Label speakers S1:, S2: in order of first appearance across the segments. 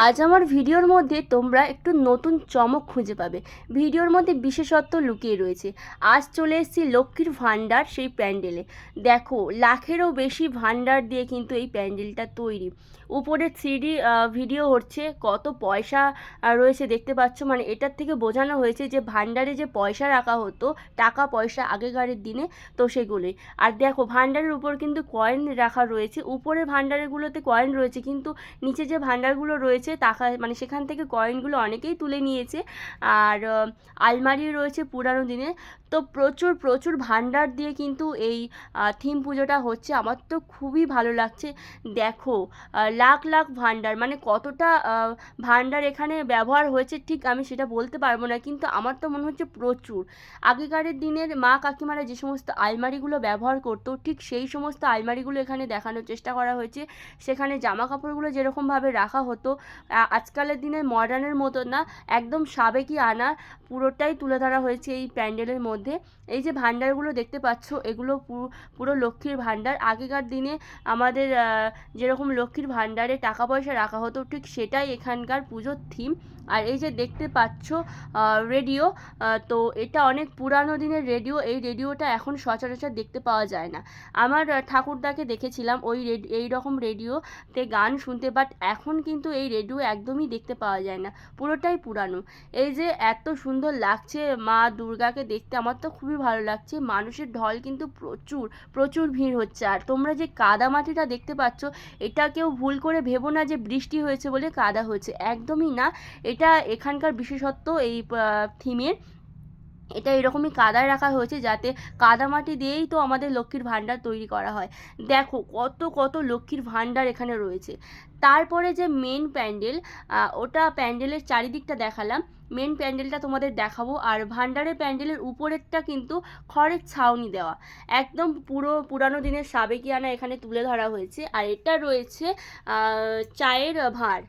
S1: আজ আমার ভিডিওর মধ্যে তোমরা একটু নতুন চমক খুঁজে পাবে। ভিডিওর মধ্যে বিশেষত্ব লুকিয়ে রয়েছে। আজ চলে এসেছি লক্ষ্মীর ভাণ্ডার সেই প্যান্ডেলে। দেখো, লাখেরও বেশি ভাণ্ডার দিয়ে কিন্তু এই প্যান্ডেলটা তৈরি। উপরে থ্রিডি ভিডিও হচ্ছে, কত পয়সা রয়েছে দেখতে পাচ্ছ? মানে এটার থেকে বোঝানো হয়েছে যে ভাণ্ডারে যে পয়সা রাখা হতো, টাকা পয়সা আগেকারের দিনে, তো সেগুলোই। আর দেখো, ভাণ্ডারের উপর কিন্তু কয়েন রাখা রয়েছে। উপরে ভাণ্ডারগুলোতে কয়েন রয়েছে, কিন্তু নিচে যে ভাণ্ডারগুলো রয়েছে টাকা মানে সেখান থেকে কয়েনগুলো অনেকেই তুলে নিয়েছে। আর আলমারি রয়েছে পুরানো দিনে তো প্রচুর প্রচুর ভান্ডার দিয়ে কিন্তু এই থিম পুজোটা হচ্ছে। আমার তো খুবই ভালো লাগছে। দেখো লাখ লাখ ভান্ডার মানে কতটা আহ, ভাণ্ডার এখানে ব্যবহার হয়েছে ঠিক আমি সেটা বলতে পারব না। কিন্তু আমার তো মনে হচ্ছে প্রচুর। আগেকারের দিনের মা কাকিমারা যে সমস্ত আলমারিগুলো ব্যবহার করতো ঠিক সেই সমস্ত আলমারিগুলো এখানে দেখানোর চেষ্টা করা হয়েছে। সেখানে জামা কাপড়গুলো যেরকমভাবে রাখা হতো আজকালের দিনে মডার্নের মতো না, একদম সাবেকি আনা পুরোটাই তুলে ধরা হয়েছে এই প্যান্ডেলের মধ্যে। এই যে ভাণ্ডারগুলো দেখতে পাচ্ছ, এগুলো পুরো লক্ষ্মীর ভাণ্ডার। আগেকার দিনে আমাদের যেরকম লক্ষ্মীর ভাণ্ডারে টাকা পয়সা রাখা হতো, ঠিক সেটাই এখানকার পুজোর থিম আর এই যে দেখতে পাচ্ছ রেডিও তো এটা অনেক পুরানো দিনের রেডিও এই রেডিওটা এখন সচরাচর দেখতে পাওয়া যায় না। আমার ঠাকুরদাকে দেখেছিলাম, ওই এই রকম রেডিওতে গান শুনতে বাট এখন কিন্তু এই রেডিও একদমই দেখতে পাওয়া যায় না, পুরোটাই পুরানো। এই যে এত সুন্দর লাগছে মা দুর্গাকে দেখতে, আমার তো খুবই ভালো লাগছে, মানুষের ঢল কিন্তু প্রচুর প্রচুর ভিড় হচ্ছে। আর তোমরা যে কাদা মাটিটা দেখতে পাচ্ছ, এটা কেউ ভুল করে ভেবো না যে বৃষ্টি হয়েছে বলে কাদা হয়েছে, একদমই না। এটা এখানকার বিশেষত্ব এই থিমের। এটা এরকমই কাদায় রাখা হয়েছে যাতে কাদামাটি দিয়েই তো আমাদের লক্ষ্মীর ভাণ্ডার তৈরি করা হয়। দেখো কত কত লক্ষ্মীর ভাণ্ডার এখানে রয়েছে। তারপরে যে মেন প্যান্ডেল ওটা প্যান্ডেলের চারিদিকটা দেখালাম। মেন প্যান্ডেলটা তোমাদের দেখাবো। আর ভাণ্ডারের প্যান্ডেলের উপরেরটা কিন্তু খড়ের ছাউনি দেওয়া। একদম পুরো পুরানো দিনের সাবেকিয়ানা এখানে তুলে ধরা হয়েছে। আর এটা রয়েছে চায়ের ভাঁড়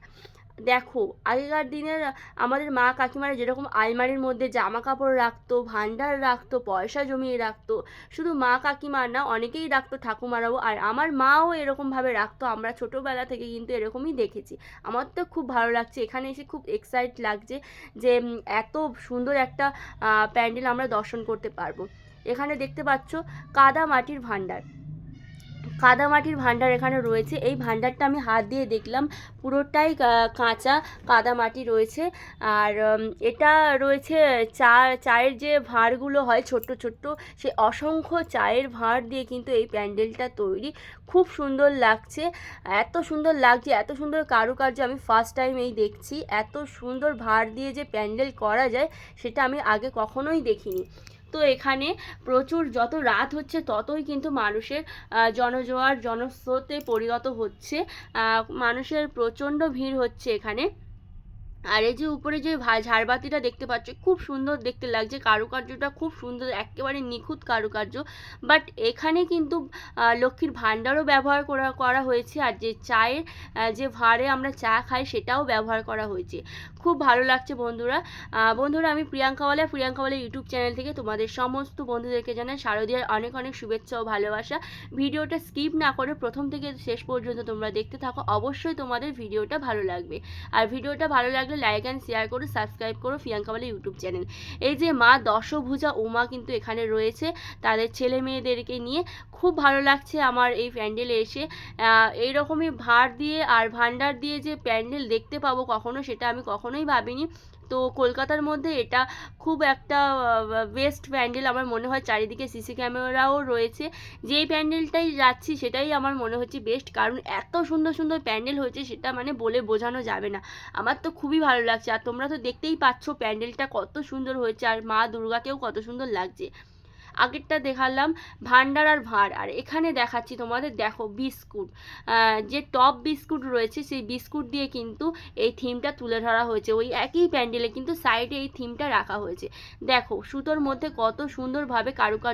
S1: দেখো, আগেকার দিনের আমাদের মা কাকিমারা যেরকম আলমারির মধ্যে জামা কাপড় রাখতো, ভান্ডার রাখতো, পয়সা জমিয়ে রাখতো, শুধু মা কাকিমা না, অনেকেই রাখতো ঠাকুমারাও, আর আমার মাও এরকমভাবে রাখতো, আমরা ছোটোবেলা থেকে কিন্তু এরকমই দেখেছি। আমার তো খুব ভালো লাগছে, এখানে এসে খুব এক্সাইট লাগছে যে এত সুন্দর একটা প্যান্ডেল আমরা দর্শন করতে পারব। এখানে দেখতে পাচ্ছ কাদা মাটির ভাণ্ডার কাদা মাটির ভাণ্ডার এখানে রয়েছে। এই ভাণ্ডারটা আমি হাত দিয়ে দেখলাম। পুরোটাই কাঁচা কাদা মাটি রয়েছে। আর এটা রয়েছে চা, চায়ের যে ভাঁড়গুলো হয় ছোট্ট ছোট্ট সে অসংখ্য চায়ের ভাঁড় দিয়ে কিন্তু এই প্যান্ডেলটা তৈরি। খুব সুন্দর লাগছে। এত সুন্দর লাগছে, এত সুন্দর কারুকার্য আমি ফার্স্ট টাইম এই দেখছি। এত সুন্দর ভাঁড় দিয়ে যে প্যান্ডেল করা যায়, সেটা আমি আগে কখনোই দেখিনি। তো এখানে প্রচুর যত রাত হচ্ছে ততই কিন্তু মানুষের জনজোয়ার, জনস্রোতে পরিণত হচ্ছে। মানুষের প্রচণ্ড ভিড় হচ্ছে এখানে। আর এই যে উপরে যে ঝাড়বাতিটা দেখতে পাচ্ছ, খুব সুন্দর দেখতে লাগছে। কারুকার্যটা খুব সুন্দর, একেবারে নিখুঁত কারুকার্য। বাট এখানে কিন্তু লক্ষ্মীর ভাণ্ডারও ব্যবহার করা করা হয়েছে। আর যে চায়ের যে ভাঁড়ে আমরা চা খাই, সেটাও ব্যবহার করা হয়েছে। খুব ভালো লাগছে বন্ধুরা। বন্ধুরা, আমি প্রিয়াঙ্কাওয়ালা প্রিয়াঙ্কাওয়ালা ইউটিউব চ্যানেল থেকে তোমাদের সমস্ত বন্ধুদেরকে জানাই শারদীয়ার অনেক অনেক শুভেচ্ছা ও ভালোবাসা। ভিডিওটা স্কিপ না করে প্রথম থেকে শেষ পর্যন্ত তোমরা দেখতে থাকো। অবশ্যই তোমাদের ভিডিওটা ভালো লাগবে। আর ভিডিওটা ভালো লাগলে লাইক অ্যান্ড শেয়ার করো সাবস্ক্রাইব করো প্রিয়াঙ্কাওয়ালা ইউটিউব চ্যানেল এই যে মা দশভুজা উমা কিন্তু এখানে রয়েছে, তাদের ছেলে মেয়েদেরকে নিয়ে। খুব ভালো লাগছে আমার এই প্যান্ডেলে এসে। এই এইরকমই ভার দিয়ে আর ভান্ডার দিয়ে যে প্যান্ডেল দেখতে পাবো কখনো, সেটা আমি কখনোই ভাবিনি। তো কলকাতার মধ্যে এটা খুব একটা বেস্ট প্যান্ডেল আমার মনে হয়। চারিদিকে সিসি ক্যামেরাও রয়েছে। যেই প্যান্ডেলটাই যাচ্ছি সেটাই আমার মনে হচ্ছে বেস্ট কারণ এত সুন্দর সুন্দর প্যান্ডেল হয়েছে সেটা মানে বলে বোঝানো যাবে না। আমার তো খুবই ভালো লাগছে। আর তোমরা তো দেখতেই পাচ্ছ প্যান্ডেলটা কত সুন্দর হয়েছে। আর মা দুর্গাকেও কত সুন্দর লাগছে। আগেরটা দেখালাম ভান্ডার আর ভাঁড়, আর এখানে দেখাচ্ছি তোমাদের, দেখো বিস্কুট। যে টপ বিস্কুট রয়েছে, সেই বিস্কুট দিয়ে কিন্তু এই থিমটা তুলে ধরা হয়েছে। ওই একই প্যান্ডেলে কিন্তু সাইডে এই থিমটা রাখা হয়েছে। দেখো, সুতোর মধ্যে কত সুন্দরভাবে কারুকার্য